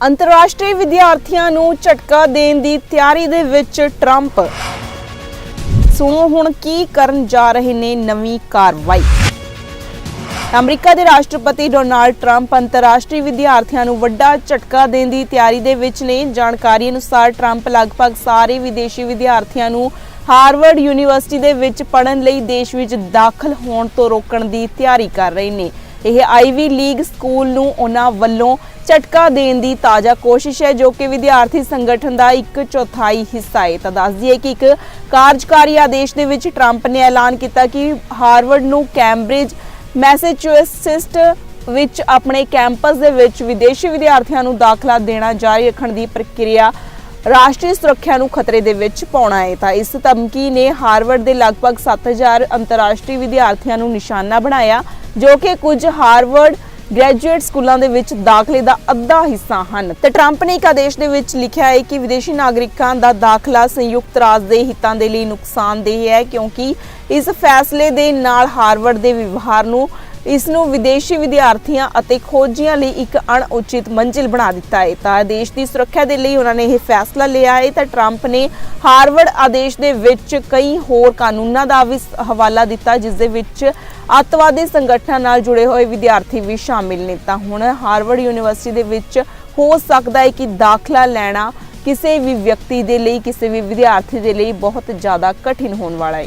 ਅੰਤਰਰਾਸ਼ਟਰੀ ਵਿਦਿਆਰਥੀਆਂ ਨੂੰ ਝਟਕਾ ਦੇਣ ਦੀ ਤਿਆਰੀ ਦੇ ਵਿੱਚ ਟਰੰਪ। ਸੁਣੋ ਹੁਣ ਕੀ ਕਰਨ ਜਾ ਰਹੇ ਨੇ ਨਵੀਂ ਕਾਰਵਾਈ। ਅਮਰੀਕਾ ਦੇ ਰਾਸ਼ਟਰਪਤੀ ਡੋਨਾਲਡ ਟਰੰਪ ਅੰਤਰਰਾਸ਼ਟਰੀ ਵਿਦਿਆਰਥੀਆਂ ਨੂੰ ਵੱਡਾ ਝਟਕਾ ਦੇਣ ਦੀ ਤਿਆਰੀ ਦੇ ਵਿੱਚ ਨੇ। ਜਾਣਕਾਰੀ ਅਨੁਸਾਰ ਟਰੰਪ ਲਗਭਗ ਸਾਰੇ ਵਿਦੇਸ਼ੀ ਵਿਦਿਆਰਥੀਆਂ ਨੂੰ ਹਾਰਵਰਡ ਯੂਨੀਵਰਸਿਟੀ ਦੇ ਵਿੱਚ ਪੜ੍ਹਨ ਲਈ ਦੇਸ਼ ਵਿੱਚ ਦਾਖਲ ਹੋਣ ਤੋਂ ਰੋਕਣ ਦੀ ਤਿਆਰੀ ਕਰ ਰਹੇ ਨੇ। ਇਹ ਆਈਵੀ ਲੀਗ ਸਕੂਲ ਨੂੰ ਉਹਨਾਂ ਵੱਲੋਂ ਝਟਕਾ ਦੇਣ ਦੀ ਤਾਜ਼ਾ ਕੋਸ਼ਿਸ਼ ਹੈ, ਜੋ ਕਿ ਵਿਦਿਆਰਥੀ ਸੰਗਠਨ ਦਾ ਇੱਕ ਚੌਥਾਈ ਹਿੱਸਾ ਹੈ। ਤਾਂ ਦੱਸ ਦਈਏ ਕਿ ਇੱਕ ਕਾਰਜਕਾਰੀ ਆਦੇਸ਼ ਦੇ ਵਿੱਚ ਟਰੰਪ ਨੇ ਐਲਾਨ ਕੀਤਾ ਕਿ ਹਾਰਵਰਡ ਨੂੰ ਕੈਂਬਰਿਜ ਮੈਸੇਚੁਸੇਟਸ ਵਿੱਚ ਆਪਣੇ ਕੈਂਪਸ ਦੇ ਵਿੱਚ ਵਿਦੇਸ਼ੀ ਵਿਦਿਆਰਥੀਆਂ ਨੂੰ ਦਾਖਲਾ ਦੇਣਾ ਜਾਰੀ ਰੱਖਣ ਦੀ ਪ੍ਰਕਿਰਿਆ ਰਾਸ਼ਟਰੀ ਸੁਰੱਖਿਆ ਨੂੰ ਖਤਰੇ ਦੇ ਵਿੱਚ ਪਾਉਣਾ ਹੈ। ਤਾਂ ਇਸ ਧਮਕੀ ਨੇ ਹਾਰਵਰਡ ਦੇ ਲਗਭਗ 7000 ਅੰਤਰਰਾਸ਼ਟਰੀ ਵਿਦਿਆਰਥੀਆਂ ਨੂੰ ਨਿਸ਼ਾਨਾ ਬਣਾਇਆ। ਜੋ ਕਿ ਕੁਝ ਹਾਰਵਰਡ ਗ੍ਰੈਜੂਏਟ ਸਕੂਲਾਂ ਦੇ ਵਿੱਚ ਦਾਖਲੇ ਦਾ ਅੱਧਾ ਹਿੱਸਾ ਹਨ। ਤੇ ਟਰੰਪ ਨੇ ਇੱਕ ਆਦੇਸ਼ ਦੇ ਵਿੱਚ ਲਿਖਿਆ ਹੈ ਕਿ ਵਿਦੇਸ਼ੀ ਨਾਗਰਿਕਾਂ ਦਾ ਦਾਖਲਾ ਸੰਯੁਕਤ ਰਾਜ ਦੇ ਹਿੱਤਾਂ ਦੇ ਲਈ ਨੁਕਸਾਨਦੇਹ ਹੈ, ਕਿਉਂਕਿ ਇਸ ਫੈਸਲੇ ਦੇ ਨਾਲ ਹਾਰਵਰਡ ਦੇ ਵਿਵਹਾਰ ਨੂੰ ਇਸ ਨੂੰ ਵਿਦੇਸ਼ੀ ਵਿਦਿਆਰਥੀਆਂ ਅਤੇ ਖੋਜੀਆਂ ਲਈ ਇੱਕ ਅਣਉਚਿਤ ਮੰਜ਼ਿਲ ਬਣਾ ਦਿੱਤਾ ਹੈ। ਤਾਂ ਦੇਸ਼ ਦੀ ਸੁਰੱਖਿਆ ਦੇ ਲਈ ਉਹਨਾਂ ਨੇ ਇਹ ਫੈਸਲਾ ਲਿਆ ਹੈ। ਤਾਂ ਟਰੰਪ ਨੇ ਹਾਰਵਰਡ ਆਦੇਸ਼ ਦੇ ਵਿੱਚ ਕਈ ਹੋਰ ਕਾਨੂੰਨਾਂ ਦਾ ਵੀ ਹਵਾਲਾ ਦਿੱਤਾ, ਜਿਸ ਦੇ ਵਿੱਚ ਅੱਤਵਾਦੀ ਸੰਗਠਨਾਂ ਨਾਲ ਜੁੜੇ ਹੋਏ ਵਿਦਿਆਰਥੀ ਵੀ ਸ਼ਾਮਿਲ ਨੇ। ਤਾਂ ਹੁਣ ਹਾਰਵਰਡ ਯੂਨੀਵਰਸਿਟੀ ਦੇ ਵਿੱਚ ਹੋ ਸਕਦਾ ਹੈ ਕਿ ਦਾਖਲਾ ਲੈਣਾ ਕਿਸੇ ਵੀ ਵਿਅਕਤੀ ਦੇ ਲਈ, ਕਿਸੇ ਵੀ ਵਿਦਿਆਰਥੀ ਦੇ ਲਈ ਬਹੁਤ ਜ਼ਿਆਦਾ ਕਠਿਨ ਹੋਣ ਵਾਲਾ ਹੈ।